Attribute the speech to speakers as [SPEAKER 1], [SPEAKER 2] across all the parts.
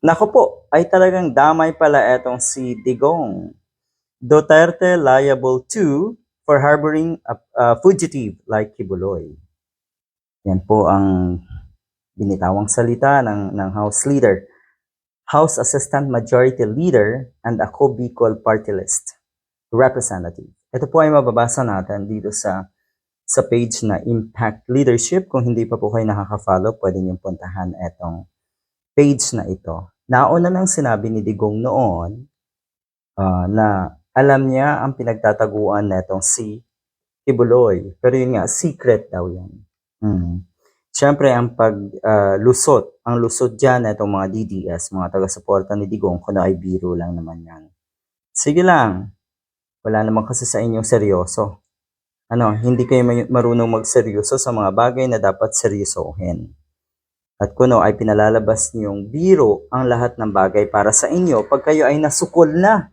[SPEAKER 1] Nako po, ay talagang damay pala etong si Digong. Duterte liable to for harboring a, a fugitive like Kibuloy. Yan po ang binitawang salita ng, ng House Leader, House Assistant Majority Leader, and ako Bicol Party List Representative. Ito po ay mababasa natin dito sa sa page na Impact Leadership. Kung hindi pa po kayo nakaka-follow, pwede niyong puntahan etong page na ito. Nauna nang sinabi ni Digong noon ah, na alam niya ang pinagtataguan netong si Kibuloy. Pero yun nga, secret daw yan. Mm. Siyempre, ang paglusot, ang lusot dyan itong mga DDS, mga taga-suporta ni Digong, kuno ay biro lang naman yan. Sige lang, wala naman kasi sa inyong seryoso. Ano, hindi kayo marunong magseryoso sa mga bagay na dapat seryosohin. At kuno ay pinalalabas niyong biro ang lahat ng bagay para sa inyo pag kayo ay nasukol na,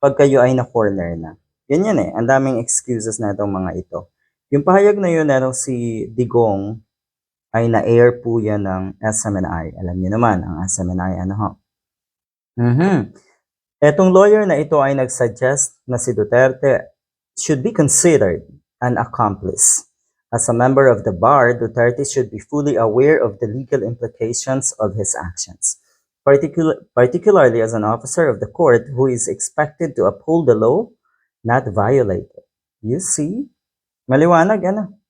[SPEAKER 1] pag kayo ay na-corner na. Yan yan eh, ang daming excuses na itong mga ito. Yung pahayag na yun, na si Digong, ay na-air po yan ng SMNI. Alam niyo naman, ang SMNI, ano ho? Mhm. Etong lawyer na ito ay nagsuggest na si Duterte should be considered an accomplice. As a member of the bar, Duterte should be fully aware of the legal implications of his actions, particular, particularly as an officer of the court who is expected to uphold the law, not violate it. You see? Maliwanag, ano?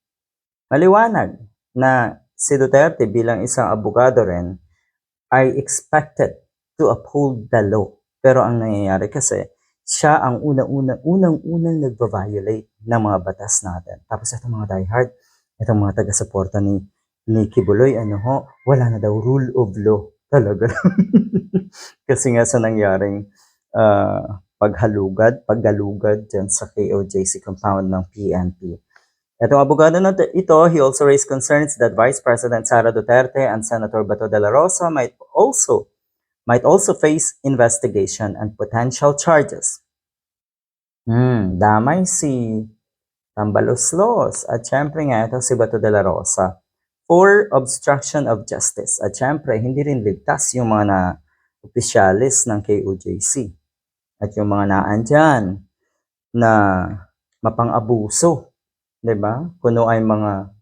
[SPEAKER 1] Maliwanag na si Duterte bilang isang abogado rin ay expected to uphold the law. Pero ang nangyayari kasi, siya ang unang-unang, unang-unang nagva-violate ng mga batas natin. Tapos itong mga diehard, itong mga taga-suporta ni, ni Kibuloy, ano ho, wala na daw rule of law. Talaga. kasi nga sa nangyaring ah, paghalugad, paggalugad dyan sa KOJC compound ng PNP. Itong abogado na ito, he also raised concerns that Vice President Sara Duterte and Senator Bato de la Rosa might also might also face investigation and potential charges. Hmm, damay si Tambaloslos at syempre nga ito si Bato de la Rosa for obstruction of justice. At syempre, hindi rin ligtas yung mga na opisyalis ng KOJC at yung mga naan dyan na mapang-abuso, 'di ba? Kuno ay mga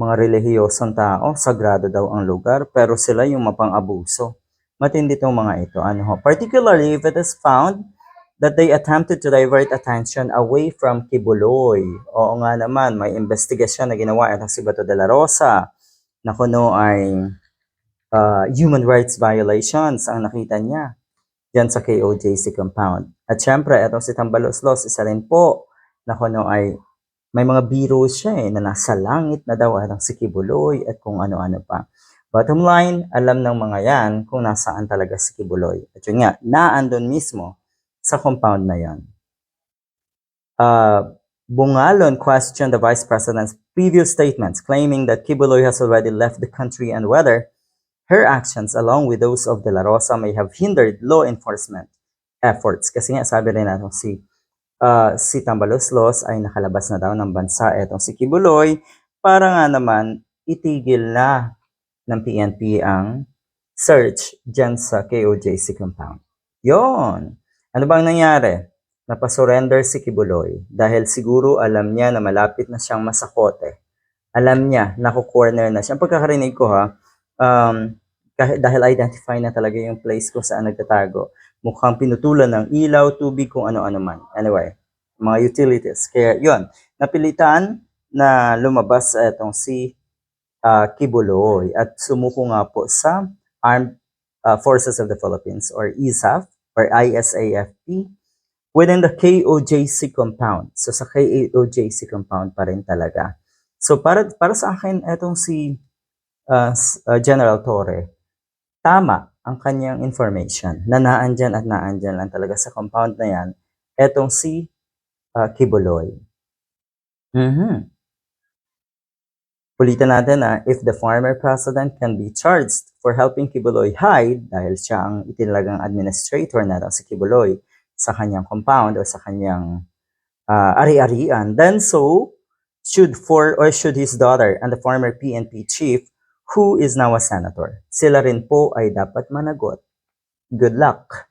[SPEAKER 1] mga relihiyosong tao, sagrado daw ang lugar, pero sila yung mapang-abuso. Matindi tong mga ito. Ano ho? Particularly if it is found that they attempted to divert attention away from Kibuloy. Oo nga naman, may investigasyon na ginawa itong si Bato de la Rosa na kuno ay uh, human rights violations ang nakita niya dyan sa KOJC compound. At syempre, itong si Tambaloslos, isa rin po na kuno ay may mga biro siya eh, na nasa langit na daw atang si Kibuloy at kung ano-ano pa. Bottom line, alam ng mga yan kung nasaan talaga si Kibuloy. At yun nga, naandun mismo sa compound na yan. Uh, Bungalon questioned the Vice President's previous statements, claiming that Kibuloy has already left the country and whether her actions, along with those of De La Rosa, may have hindered law enforcement efforts. Kasi nga, sabi rin natin si uh, si Tambaloslos ay nakalabas na daw ng bansa. Etong si Kibuloy, para nga naman itigil na ng PNP ang search dyan sa KOJC compound. Yon. Ano bang nangyari? Napasurrender si Kibuloy dahil siguro alam niya na malapit na siyang masakote. Alam niya, naku-corner na siya. Ang pagkakarinig ko ha, um, kahit, dahil identify na talaga yung place kung saan nagtatago. Mukhang pinutulan ng ilaw, tubig, kung ano-ano man. Anyway, mga utilities. Kaya yon napilitan na lumabas itong si uh, Kibuloy at sumuko nga po sa Armed uh, Forces of the Philippines or ISAF or ISAFP within the KOJC compound. So sa KOJC compound pa rin talaga. So para para sa akin etong si uh, General Torre, tama ang kanyang information na naandyan at naandyan lang talaga sa compound na yan, etong si uh, Kibuloy. Mhm. Pulitan natin na if the former president can be charged for helping Kibuloy hide dahil siya ang itinagang administrator na si Kibuloy sa kanyang compound o sa kanyang uh, ari-arian, then so should for or should his daughter and the former PNP chief who is now a senator. Sila rin po ay dapat managot Good luck!